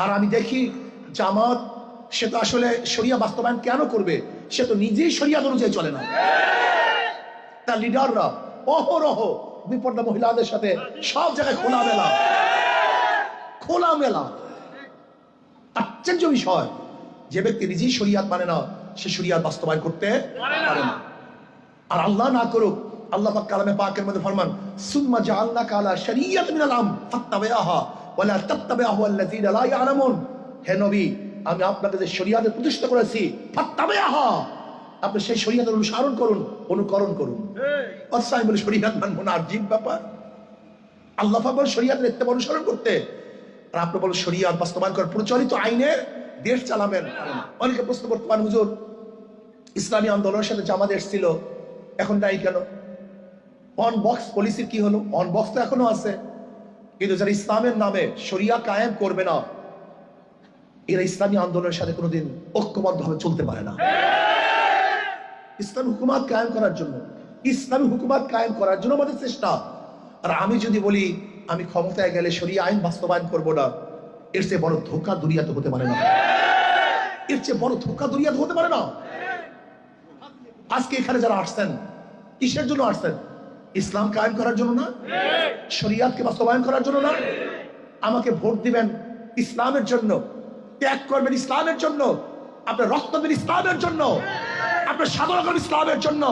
আর আমি দেখি জামাত, সে তো আসলে শরিয়া বাস্তবায়ন কেন করবে? সে তো নিজেই শরিয়াত অনুযায়ী চলে না। তার লিডাররা অহরহ বিপর্দা মহিলাদের সাথে সব জায়গায় খোলা মেলা খোলা মেলা আশ্চর্য বিষয়, যে ব্যক্তি নিজেই শরিয়াত মানে না, সে শরিয়াত বাস্তবায়ন করতে পারে না। আর আল্লাহ না করুক, আল্লাহ পাক কালামে পাকের মধ্যে ফরমান, সুম্মা জাআলনা কালা শরিয়াত মিনাল আম ফাত্তাবিআহা। ওয়ালা তাত্তাবিআহু আল্লাযীনা লা ইয়ালামুন। হে নবী আমি আপনাকে যে শরিয়াতে প্রতিষ্ঠা করেছি ফাত্তাবিআহা। আপনি সেই শরিয়াতের অনুসরণ করুন অনুকরণ করুন। অথচ আমি বলি শরিয়াত মানবো না আজীব ব্যাপার। আল্লাহ পাক বলে শরিয়াতের ইত্তেবা অনুসরণ করতে। আর আপনি বলেন শরিয়াত বাস্তবায়ন করার প্রচলিত আইনের দেশ চালাবেন। অনেকে প্রশ্ন করতে পারেন হুজুর ইসলামী আন্দোলনের সাথে জামাত এসেছিল এখন নাই কেন? অন বক্স পলিসির কি হলো? অন বক্স তো এখনও আছে। কিন্তু যারা ইসলামের নামে শরিয়া কায়েম করবে না, এরা ইসলামী আন্দোলনের সাথে কোনোদিন ঐক্যবদ্ধ ভাবে চলতে পারে না। ইসলামী হুকুমাত কায়েম করার জন্য, ইসলামী হুকুমাত কায়েম করার জন্য আমাদের চেষ্টা। আর আমি যদি বলি, আমি ক্ষমতায় গেলে শরিয়া আইন বাস্তবায়ন করব না, এর চেয়ে বড় ধোকা দুনিয়াতে হতে পারে না। এর চেয়ে বড় ধোকা দুনিয়াতে হতে পারে না। আজকে এখানে যারা আসছেন, কিসের জন্য আসছেন? ইসলাম কায়েম করার জন্য না? শরিয়াতকে বাস্তবায়ন করার জন্য না? আমাকে ভোট দিবেন ইসলামের জন্য, ত্যাগ করবেন ইসলামের জন্য, আপনার রক্ত দেবেন ইসলামের জন্য, আপনার সাধনা করবেন ইসলামের জন্য।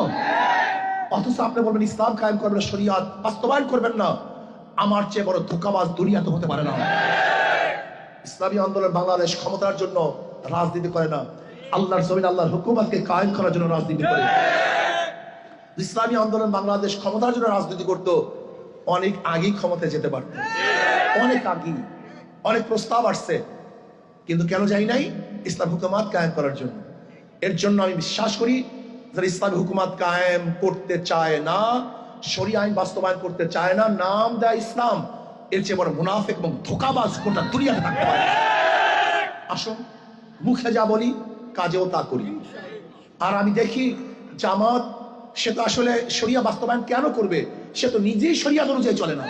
অথচ আপনি বলবেন, ইসলাম কায়েম করবেন শরিয়াত বাস্তবায়ন করবেন না। আমার চেয়ে বড় ধোকাবাজ দুনিয়াতে হতে পারে না। ইসলামী আন্দোলন বাংলাদেশ ক্ষমতার জন্য রাজনীতি করে না। আল্লাহর জমিন, আল্লাহর হুকুমাতকে কায়েম করার জন্য রাজনীতি করে। ইসলামী আন্দোলন বাংলাদেশ ক্ষমতার জন্য রাজনীতি করত, অনেক আগেই ক্ষমতায় যেতে পারত। অনেক আগেই, অনেক প্রস্তাব আসছে, কিন্তু কেন যাই নাই ইসলাম হুকুমাত কায়েম করার জন্য। এর জন্য আমি বিশ্বাস করি যারা ইসলামী হুকুমাত কায়েম করতে চায় না, শরী আইন বাস্তবায়ন করতে চায় না, নাম দেয় ইসলাম। এর চেয়ে বড় মুনাফেক এবং ধোকাবাজ কোনটা দুনিয়াতে থাকতে পারে। আসুন, মুখে যা বলি, কাজেও তা করি। আর আমি দেখি জামাত সে তো আসলে শরিয়া বাস্তবায়ন কেন করবে? সে তো নিজেই শরিয়াত অনুযায়ী চলে না।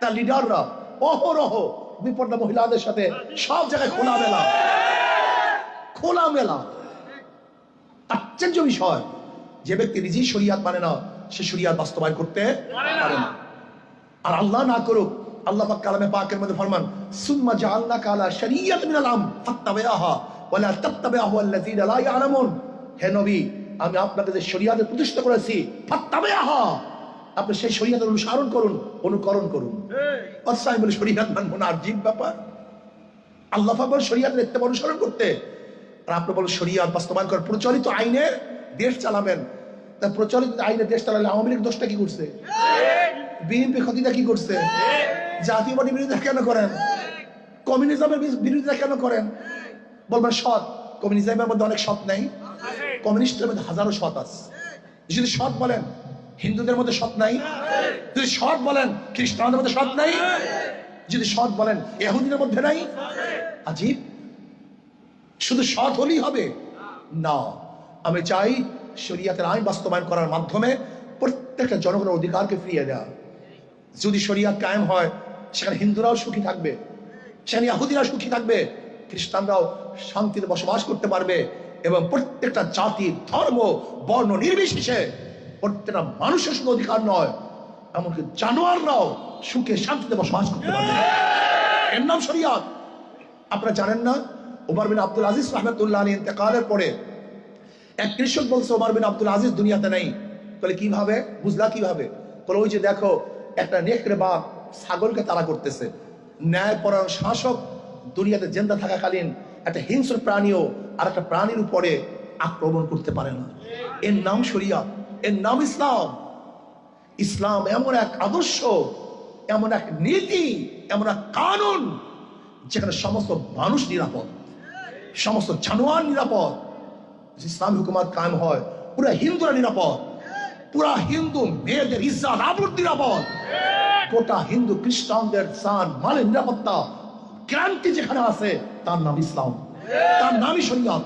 তার লিডাররা অহরহ বিপর্দা মহিলাদের সাথে সব জায়গায় খোলা মেলা খোলা মেলা আশ্চর্য বিষয়। যে ব্যক্তি নিজেই শরিয়াত মানে না, সে শরিয়াত বাস্তবায়ন করতে পারে না। আর আল্লাহ না করুক, আল্লাহ পাক কালামে পাকের মধ্যে ফরমান, সুম্মা জাআলনা কালা শরিয়াত মিনাল আম ফাত্তাবিআহা ওয়ালা তাত্তাবিআহু আল্লাযীনা লা ইয়ালামুন। হে নবী আমি আপনাকে যে শরিয়াতে প্রতিষ্ঠা করেছি আপনি সেই শরিয়াতের অনুসরণ করুন অনুকরণ করুন। শরিয়াত মানবো না আজীব ব্যাপার। আল্লাহ বলে শরিয়াতের অনুসরণ করতে। আর আপনি বলেন শরিয়াত বাস্তবায়ন করার প্রচলিত আইনের দেশ চালাবেন। তা প্রচলিত আইনের দেশ চালালে আওয়ামী লীগ দোষটা কি করছে? বিএনপি ক্ষতিটা কি করছে? বিরোধিতা কেন করেন? কমিউনিজমের বিরো- বিরোধিতা কেন করেন? বলবেন সৎ। কমিউনিজমের মধ্যে অনেক সৎ নেই। কমিউনিস্টের মধ্যে হাজারো সৎ আছে। যদি সৎ বলেন, হিন্দুদের মধ্যে সৎ নাই? যদি সৎ বলেন, খ্রিস্টানদের মধ্যে সৎ নাই? যদি সৎ বলেন এহুদিনের মধ্যে নাই? আজীব। শুধু সৎ হলেই হবে? না। আমি চাই শরিয়াতের আইন বাস্তবায়ন করার মাধ্যমে প্রত্যেকটা জনগণের অধিকারকে ফিরিয়ে দেওয়া। যদি শরিয়াত কায়েম হয়, সেখানে হিন্দুরাও সুখী থাকবে। সেখানে ইহুদিরা সুখী থাকবে। খ্রিস্টানরাও শান্তিতে বসবাস করতে পারবে। এবং প্রত্যেকটা জাতি, ধর্ম, বর্ণ নির্বিশেষে প্রত্যেকটা মানুষের শুধু অধিকার নয়, এমনকি জানোয়াররাও সুখে, শান্তিতে বসবাস করতে পারবে। এর নাম শরিয়াত। আপনারা জানেন না ওমর বিন আব্দুল আজিজ রহমতুল্লাহ আলী ইন্তেকালের পরে এক কৃষক বলছে ওমর বিন আব্দুল আজিজ দুনিয়াতে নেই। বলে কীভাবে? বুঝলা কীভাবে? বলে ওই যে দেখো, একটা নেকড়ে বা ছাগলকে তারা করতেছে। ন্যায় পরায়ণ শাসক দুনিয়াতে জেন্দা থাকাকালীন একটা হিংস্র প্রাণীও আর একটা প্রাণীর উপরে আক্রমণ করতে পারে না। এর নাম শরিয়া এর নাম ইসলাম। ইসলাম এমন এক আদর্শ, এমন এক নীতি, এমন এক কানুন, যেখানে সমস্ত মানুষ নিরাপদ, সমস্ত জানোয়ার নিরাপদ। ইসলাম হুকুমাত কায়েম হয়, পুরা হিন্দুরা নিরাপদ, পুরা হিন্দু মেয়েদের ইজ্জাত আবুর নিরাপদ। গোটা হিন্দু খ্রিস্টানদের সান মালের নিরাপত্তা ক্রান্তি যেখানে আছে তার নাম ইসলাম। তার নামই শরিয়ত।